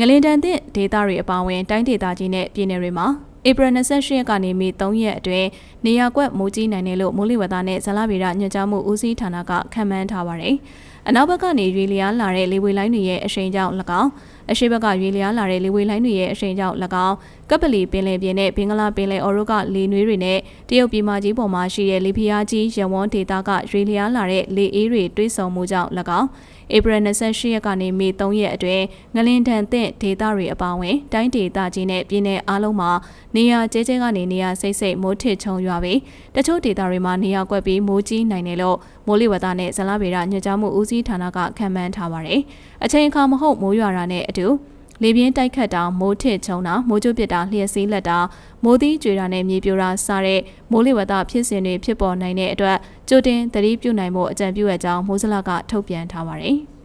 ငလင်တန်သင့်ဒေသတွေအပါအဝင်တိုင်းဒေသကြီးနဲ့ပြည်နယ်တွေမှာဧပြီ28ရက်ကနေမေ3ရက်အတွင်းနေရာကွက်မိုးကြီးနိုင်တယ်လို့မိုးလေဝသနဲ့ဇလဗေဒညွှန်ကြားမှုဦးစီးဌာနကခန့်မှန်းထားပါတယ်။အနောက်ဘက်ကနေရွေလျားလာတဲ့လေဝေလိုင်းတွေရဲ့အရှိန်ကြောင့်၎င်း အရှိဘက်ကရွေလျားလာတဲ့လေဝေလိုင်းတွေရဲ့အရှိန်ကြောင့်၎င်းကပလီပင်လယ်ပြင်နဲ့ဘင်္ဂလားပင်လယ်အော်ရုကလေနွေးတွေနဲ့တရုတ်ပြည်မကြီးပေါ်မှာရှိတဲ့လေဖျားကြီးရဝန်းဒေသကရွေလျားလာတဲ့လေအေးတွေတွိဆုံမှုကြောင့်၎င်းဧပြီ28ရက်ကနေမေ3ရက်အတွင်းငလင်တန်သင့်ဒေသတွေအပါအဝင်တိုင်းဒေသကြီးနဲ့ပြည်내အားလုံးမှာနေရာကျဲကျဲကနေနေရာစိတ်စိတ်မိုးထစ်ချုံရွာပြီးတချို့ဒေသတွေမှာနေရာကွက်ပြီးမိုးကြီးနိုင်တယ်လို့မိုးလေဝသနဲ့ဇလဗေဒညွှန်ကြားမှုဦးစီးဌာနကခန့်မှန်းထားပါတယ်။အချိန်အခါမဟုတ်မိုးရွာတာနဲ့အတူလေပြင်းတိုက်ခတ်တာမိုးထစ်ချုံတာမိုးကြိုးပစ်တာလျှက်စီးလက်တာမိုးသီးကြွေတာနဲ့မြေပြိုတာစတဲ့မိုးလေဝသဖြစ်စဉ်တွေဖြစ်ပေါ်နိုင်တဲ့အတွက်ကြိုတင်သတိပြုနိုင်မှုအကြံပြုအပ်ကြောင်းမိုးစလကထုတ်ပြန်ထားပါတယ်။